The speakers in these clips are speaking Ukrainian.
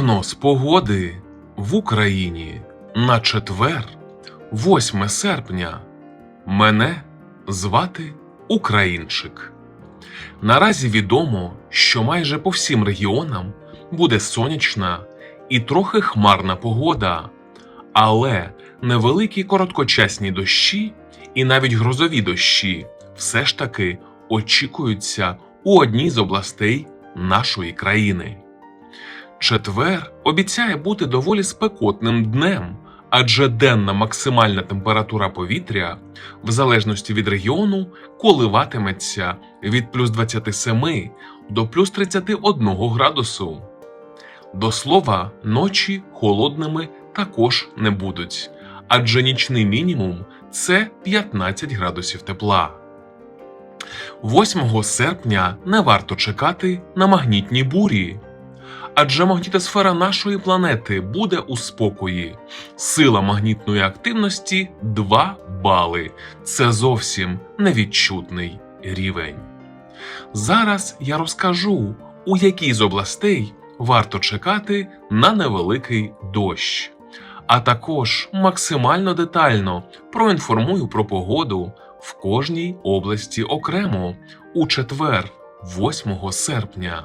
Прогноз погоди в Україні на четвер, 8 серпня. Мене звати Українчик. Наразі відомо, що майже по всім регіонам буде сонячна і трохи хмарна погода, але невеликі короткочасні дощі і навіть грозові дощі все ж таки очікуються у одній з областей нашої країни. Четвер обіцяє бути доволі спекотним днем, адже денна максимальна температура повітря, в залежності від регіону, коливатиметься від плюс 27 до плюс 31 градусу. До слова, ночі холодними також не будуть, адже нічний мінімум це 15 градусів тепла. 8 серпня не варто чекати на магнітні бурі. Адже магнітосфера нашої планети буде у спокої. Сила магнітної активності 2 бали. Це зовсім невідчутний рівень. Зараз я розкажу, у якій з областей варто чекати на невеликий дощ. А також максимально детально проінформую про погоду в кожній області окремо у четвер, 8 серпня.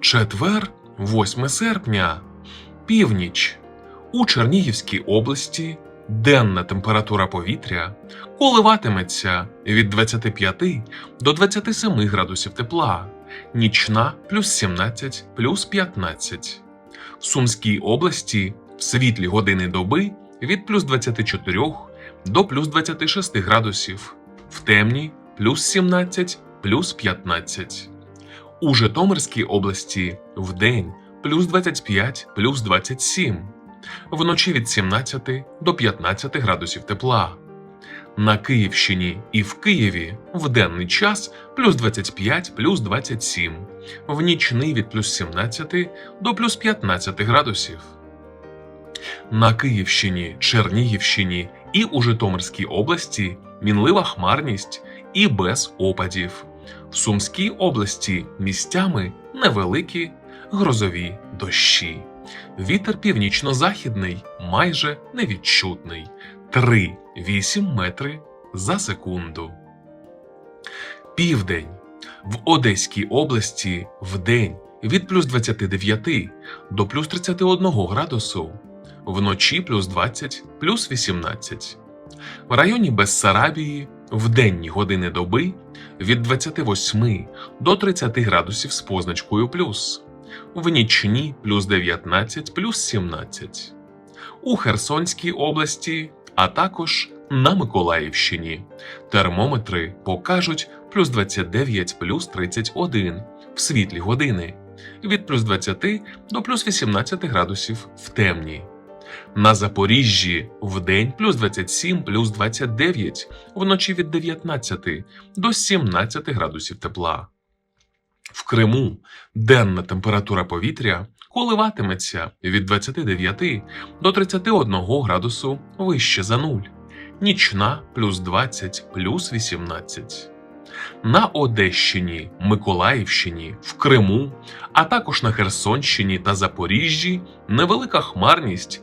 Четвер, 8 серпня, північ. У Чернігівській області денна температура повітря коливатиметься від 25 до 27 градусів тепла, нічна плюс 17 плюс 15. В Сумській області в світлі години доби від плюс 24 до плюс 26 градусів, в темні плюс 17 плюс 15. У Житомирській області вдень плюс 25 плюс 27, вночі від 17 до 15 градусів тепла. На Київщині і в Києві в денний час плюс 25 плюс 27, в нічний від плюс 17 до плюс 15 градусів. На Київщині, Чернігівщині і у Житомирській області мінлива хмарність і без опадів. В Сумській області місцями невеликі грозові дощі. Вітер північно-західний майже невідчутний 3-8 метри за секунду. Південь в Одеській області вдень від плюс 29 до плюс 31 градусу, вночі плюс 20 плюс 18. В районі Бессарабії в денні години доби від 28 до 30 градусів з позначкою плюс, в нічні плюс 19 плюс 17. У Херсонській області, а також на Миколаївщині. Термометри покажуть плюс 29 плюс 31 в світлі години, від плюс 20 до плюс 18 градусів в темні. На Запоріжжі вдень плюс 27 плюс 29, вночі від 19 до 17 градусів тепла. В Криму денна температура повітря коливатиметься від 29 до 31 градусу вище за нуль, нічна плюс 20 плюс 18. На Одещині, Миколаївщині, в Криму, а також на Херсонщині та Запоріжжі невелика хмарність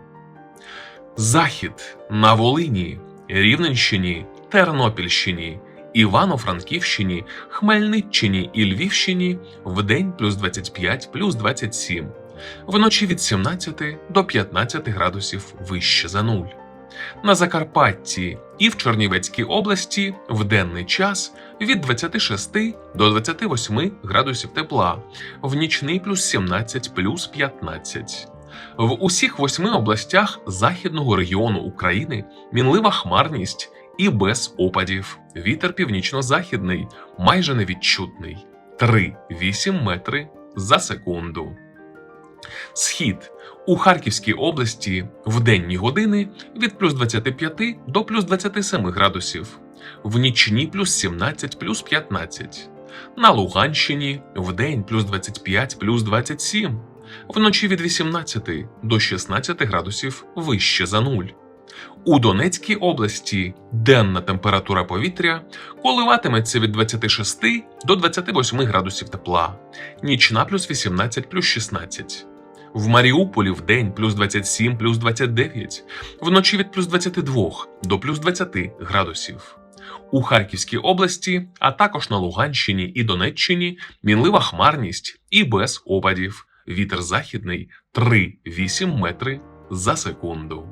Захід на Волині, Рівненщині, Тернопільщині, Івано-Франківщині, Хмельниччині і Львівщині в день плюс 25 плюс 27, вночі від 17 до 15 градусів вище за нуль. На Закарпатті і в Чернівецькій області в денний час від 26 до 28 градусів тепла, в нічний плюс 17 плюс 15. В усіх восьми областях західного регіону України мінлива хмарність і без опадів. Вітер північно-західний, майже невідчутний 3-8 метри за секунду. Схід у Харківській області в денні години від плюс 25 до плюс 27 градусів, в нічні плюс 17 плюс 15. На Луганщині в день плюс 25 плюс 27 вночі від 18 до 16 градусів вище за нуль. У Донецькій області денна температура повітря коливатиметься від 26 до 28 градусів тепла, нічна плюс 18 плюс 16. В Маріуполі в день плюс 27 плюс 29, вночі від плюс 22 до плюс 20 градусів. У Харківській області, а також на Луганщині і Донеччині мінлива хмарність і без опадів. Вітер західний 3-8 метри за секунду.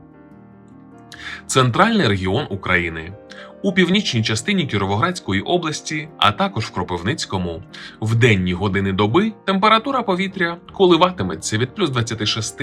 Центральний регіон України. У північній частині Кіровоградської області, а також в Кропивницькому, в денні години доби температура повітря коливатиметься від плюс 26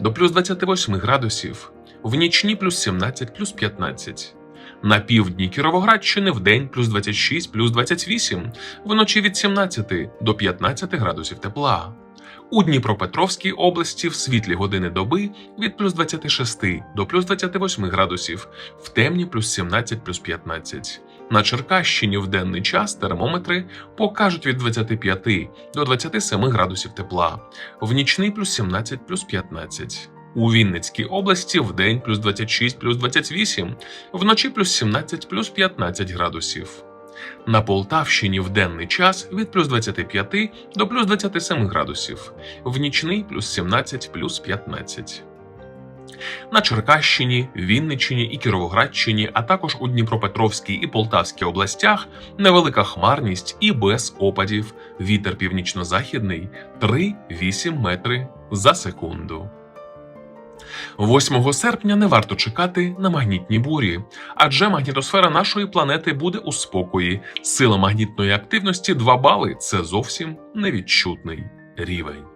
до плюс 28 градусів, в нічні плюс 17 плюс 15. На півдні Кіровоградщини в день плюс 26 плюс 28, вночі від 17 до 15 градусів тепла. У Дніпропетровській області в світлі години доби від плюс 26 до плюс 28 градусів, в темні плюс 17 плюс 15. На Черкащині в денний час термометри покажуть від 25 до 27 градусів тепла, в нічний плюс 17 плюс 15. У Вінницькій області в день плюс 26 плюс 28, вночі плюс 17 плюс 15 градусів. На Полтавщині в денний час від плюс 25 до плюс 27 градусів, в нічний плюс 17 плюс 15. На Черкащині, Вінниччині і Кіровоградщині, а також у Дніпропетровській і Полтавській областях невелика хмарність і без опадів. Вітер північно-західний 3-8 метри за секунду. 8 серпня не варто чекати на магнітні бурі, адже магнітосфера нашої планети буде у спокої. Сила магнітної активності 2 бали це зовсім невідчутний рівень.